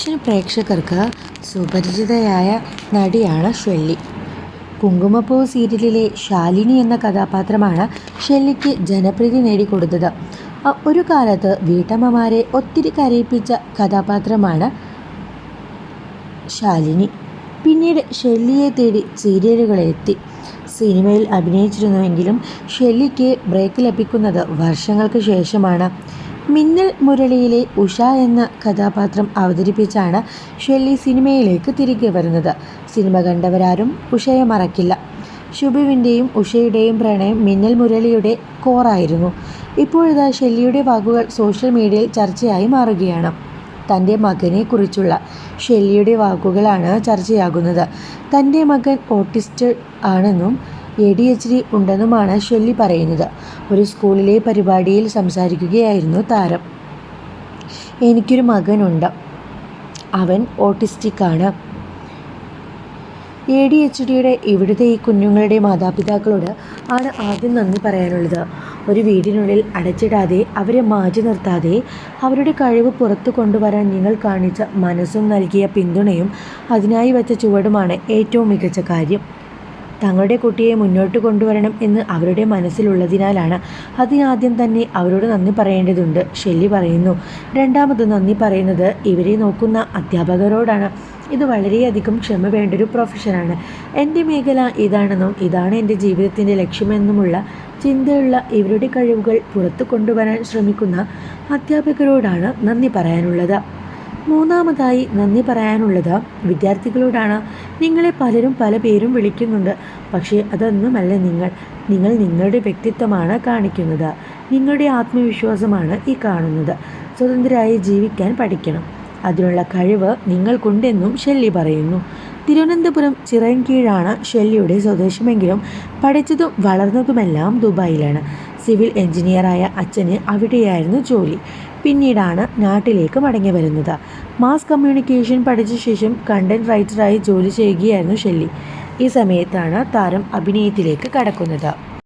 Television പ്രേക്ഷകർക്ക് സുപരിചിതയായ നടിയാണ് Shelly. കുങ്കുമപ്പൂ സീരിയലിലെ ശാലിനി എന്ന കഥാപാത്രമാണ് ഷെല്ലിക്ക് ജനപ്രീതി നേടിക്കൊടുത്തത്. ഒരു കാലത്ത് വീട്ടമ്മമാരെ ഒത്തിരി കരയിപ്പിച്ച കഥാപാത്രമാണ് ശാലിനി. പിന്നീട് ഷെല്ലിയെ തേടി സീരിയലുകളെത്തി സിനിമയിൽ അഭിനയിച്ചിരുന്നുവെങ്കിലും ഷെല്ലിക്ക് ബ്രേക്ക് ലഭിക്കുന്നത് വർഷങ്ങൾക്ക് ശേഷമാണ്. മിന്നൽ മുരളിയിലെ ഉഷ എന്ന കഥാപാത്രം അവതരിപ്പിച്ചാണ് ഷെല്ലി സിനിമയിലേക്ക് തിരികെ വരുന്നത്. സിനിമ കണ്ടവരാരും ഉഷയെ മറക്കില്ല. ശുഭുവിന്റെയും ഉഷയുടെയും പ്രണയം മിന്നൽ മുരളിയുടെ കോറായിരുന്നു ഇപ്പോഴിതാ ഷെല്ലിയുടെ വാക്കുകൾ സോഷ്യൽ മീഡിയയിൽ ചർച്ചയായി മാറുകയാണ്. തന്റെ മകനെക്കുറിച്ചുള്ള ഷെല്ലിയുടെ വാക്കുകളാണ് ചർച്ചയാകുന്നത്. തന്റെ മകൻ ഓട്ടിസ്റ്റ് ആണെന്നും എ ഡി എച്ച് ഡി ഉണ്ടെന്നുമാണ് ഷെല്ലി പറയുന്നത്. ഒരു സ്കൂളിലെ പരിപാടിയിൽ സംസാരിക്കുകയായിരുന്നു താരം. എനിക്കൊരു മകനുണ്ട്. അവൻ ഓട്ടിസ്റ്റിക് ആണ് എ ഡി എച്ച് ഡിയുടെ ഇവിടുത്തെ ഈ കുഞ്ഞുങ്ങളുടെ മാതാപിതാക്കളോട് ആണ് ആദ്യം നന്ദി പറയാനുള്ളത്. ഒരു വീടിനുള്ളിൽ അടച്ചിടാതെ അവരെ മാറ്റി നിർത്താതെ അവരുടെ കഴിവ് പുറത്തു കൊണ്ടുവരാൻ നിങ്ങൾ കാണിച്ച മനസ്സും നൽകിയ പിന്തുണയും അതിനായി വെച്ച ചുവടുമാണ് ഏറ്റവും മികച്ച കാര്യം. തങ്ങളുടെ കുട്ടിയെ മുന്നോട്ട് കൊണ്ടുവരണം എന്ന് അവരുടെ മനസ്സിലുള്ളതിനാലാണ് അതിനാദ്യം തന്നെ അവരോട് നന്ദി പറയേണ്ടതുണ്ട്. ഷെല്ലി പറയുന്നു രണ്ടാമത് നന്ദി പറയുന്നത് ഇവരെ നോക്കുന്ന അധ്യാപകരോടാണ്. ഇത് വളരെയധികം ക്ഷമ വേണ്ടൊരു പ്രൊഫഷനാണ്. എന്റെ മേഖല ഇതാണെന്നും ഇതാണ് എന്റെ ജീവിതത്തിന്റെ ലക്ഷ്യമെന്നുമുള്ള ചിന്തയുള്ള ഇവരുടെ കഴിവുകൾ പുറത്തു കൊണ്ടുവരാൻ ശ്രമിക്കുന്ന അധ്യാപകരോടാണ് നന്ദി പറയാനുള്ളത്. മൂന്നാമതായി നന്ദി പറയാനുള്ളത് വിദ്യാർത്ഥികളോടാണ്. നിങ്ങളെ പലരും പല പേരും വിളിക്കുന്നുണ്ട്. പക്ഷേ അതൊന്നുമല്ല നിങ്ങൾ. നിങ്ങൾ നിങ്ങളുടെ വ്യക്തിത്വമാണ് കാണിക്കുന്നത്. നിങ്ങളുടെ ആത്മവിശ്വാസമാണ് ഈ കാണുന്നത്. സ്വതന്ത്രരായി ജീവിക്കാൻ പഠിക്കണം. അതിനുള്ള കഴിവ് നിങ്ങൾക്കുണ്ടെന്നും ഷെല്ലി പറയുന്നു. തിരുവനന്തപുരം ചിറൻകീഴാണ് ഷെല്ലിയുടെ സ്വദേശമെങ്കിലും പഠിച്ചതും വളർന്നതുമെല്ലാം ദുബായിലാണ്. സിവിൽ എഞ്ചിനീയറായ അച്ഛന് അവിടെയായിരുന്നു ജോലി. പിന്നീടാണ് നാട്ടിലേക്ക് മടങ്ങി വരുന്നത്. മാസ് കമ്മ്യൂണിക്കേഷൻ പഠിച്ച ശേഷം കണ്ടന്റ് റൈറ്ററായി ജോലി ചെയ്യുകയായിരുന്നു ഷെല്ലി. ഈ സമയത്താണ് താരം അഭിനയത്തിലേക്ക് കടക്കുന്നത്.